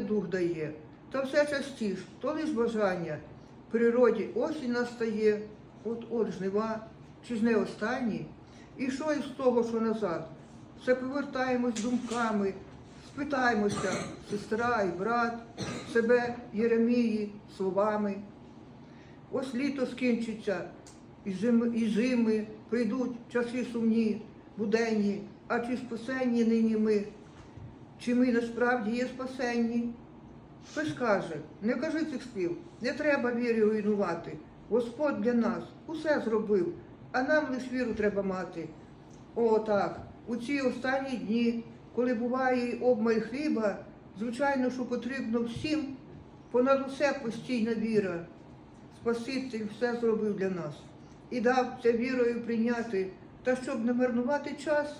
дух дає. Та все частіше, то лиш бажання. В природі осінь настає, от от жнива, чи ж не останні. І що із того, що назад? Все повертаємось думками, спитаємося, сестра і брат, себе Єремії словами. Ось літо скінчиться, і зими, і зими прийдуть часи сумні, буденні, а чи спасенні нині ми? Чи ми насправді є спасенні? Хтось каже, не кажи цих слів, не треба вірі руйнувати. Господь для нас усе зробив, а нам лиш віру треба мати. О, так, у ці останні дні, коли буває обмаль хліба, звичайно, що потрібно всім понад усе постійна віра. Спаситель все зробив для нас і дав це вірою прийняти. Та щоб не марнувати час,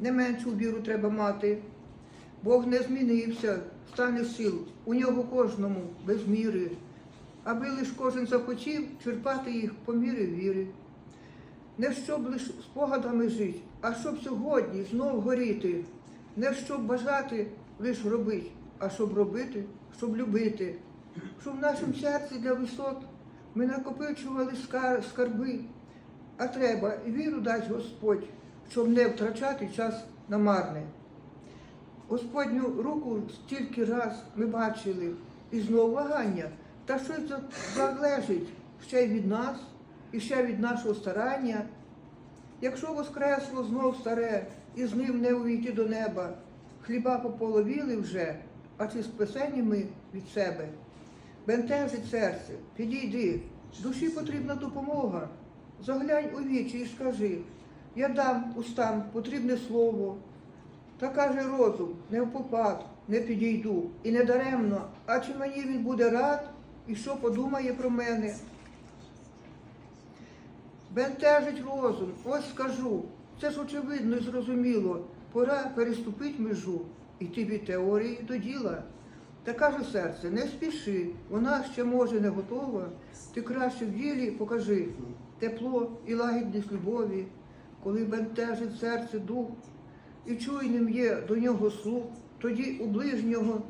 не меншу віру треба мати. Бог не змінився, стане сил, у нього кожному без міри, аби лиш кожен захотів черпати їх по мірі віри. Не щоб лиш спогадами жити, а щоб сьогодні знов горіти, не щоб бажати лиш робити, а щоб робити, щоб любити, щоб в нашому серці для висот ми накопичували скар- скарби, а треба і віру дасть Господь, щоб не втрачати час на марне. Господню руку стільки раз ми бачили, і знову вагання. Та щось за- залежить ще й від нас, і ще від нашого старання. Якщо воскресло знов старе, і з ним не увійти до неба, хліба пополовіли вже, а чи спасені ми від себе? Бентежить серце, підійди, душі потрібна допомога. Заглянь у вічі і скажи, я дам устам потрібне слово. Та каже розум, не в попад, не підійду, і не даремно, а чи мені він буде рад, і що подумає про мене? Бентежить розум, ось скажу, це ж очевидно і зрозуміло, пора переступить межу, іти від теорії до діла. Та каже серце, не спіши, вона ще може не готова, ти краще в ділі покажи. Тепло і лагідність любові, коли бентежить серце дух, і чуйним є до нього слух, тоді у ближнього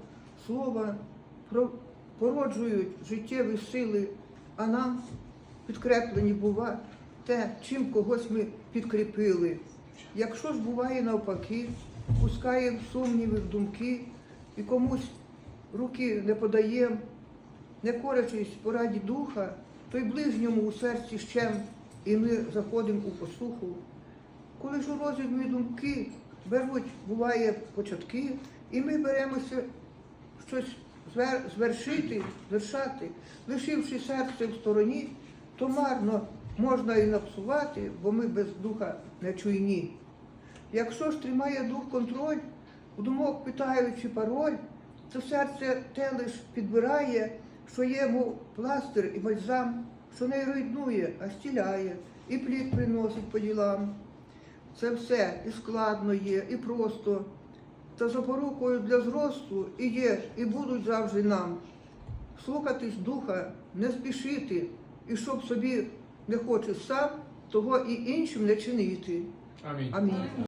слова породжують життєві сили, а нам підкреплені бува те, чим когось ми підкріпили. Якщо ж буває навпаки, пускаємо сумніви в думки і комусь руки не подаємо, не корячись пораді духа, то й ближньому у серці щем, і ми заходимо у послуху. Коли ж у розумі думки беруть, буває, початки, і ми беремося щось звершити, звершати, лишивши серце в стороні, то марно можна і напсувати, бо ми без духа не чуйні. Якщо ж тримає дух контроль, у думок питаючи пароль, то серце те лиш підбирає, що мов пластир і бальзам, що не руйнує, а стіляє, і плід приносить по ділам. Це все і складно є, і просто, та запорукою для зросту і є, і будуть завжди нам. Слухатись духа, не спішити, і щоб собі не хочеш сам, того і іншим не чинити. Амінь. Амінь.